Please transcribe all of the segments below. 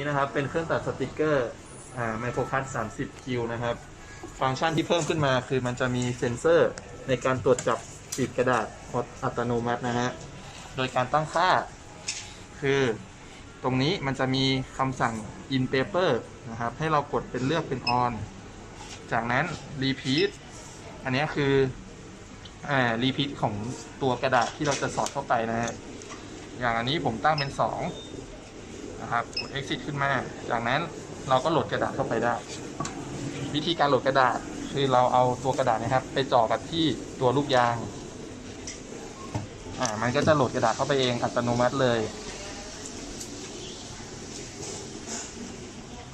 นี้นะครับเป็นเครื่องตัดสติกเกอร์ไมโครคัส30 คิวนะครับ ฟังก์ชันที่เพิ่มขึ้นมาคือมันจะมีเซ็นเซอร์ในการตรวจจับสีกระดาษอัตโนมัตินะฮะ โดยการตั้งค่า คือตรงนี้มันจะมีคำสั่ง in paper นะครับ ให้เรากดเป็นเลือกเป็น on จากนั้น repeat อันนี้คืออ่า repeat ของตัวกระดาษที่เราจะสอดเข้าไปนะฮะ อย่างอันนี้ผมตั้งเป็น 2 นะครับกด exit ขึ้นมา จากนั้นเราก็โหลดกระดาษเข้าไปได้ วิธีการโหลดกระดาษคือเราเอาตัวกระดาษนะครับ ไปจ่อกับที่ตัวลูกยาง อ่า มันก็จะโหลดกระดาษเข้าไปเองอัตโนมัติเลย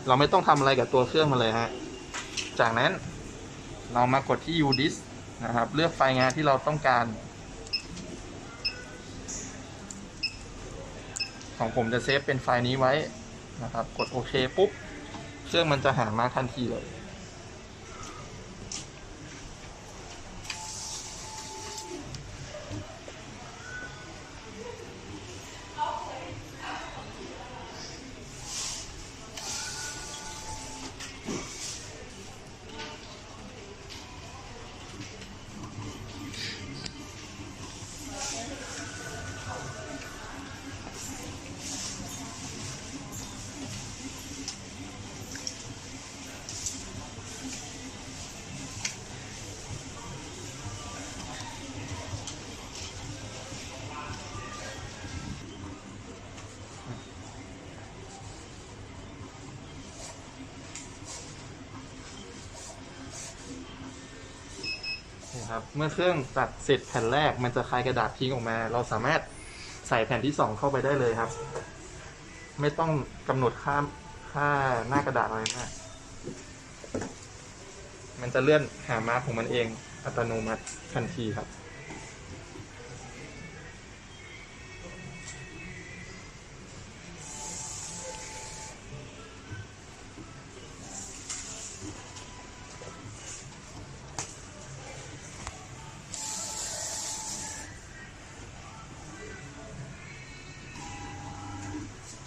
เราไม่ต้องทำอะไรกับตัวเครื่องมาเลยฮะ จากนั้นเรามากดที่ UDISK นะครับ เลือกไฟล์งานที่เราต้องการ ของผมจะเซฟเป็นไฟล์นี้ไว้นะครับ กดโอเคปุ๊บ เครื่องมันจะหามาทันทีเลย นะครับ เมื่อเครื่องตัดเสร็จแผ่นแรก มันจะคลายกระดาษทิ้งออกมา เราสามารถใส่แผ่นที่สองเข้าไปได้เลยครับ ไม่ต้องกำหนดค่าค่าหน้ากระดาษอะไรมากมันจะเลื่อนหามาร์กของมันเองอัตโนมัติทันทีครับ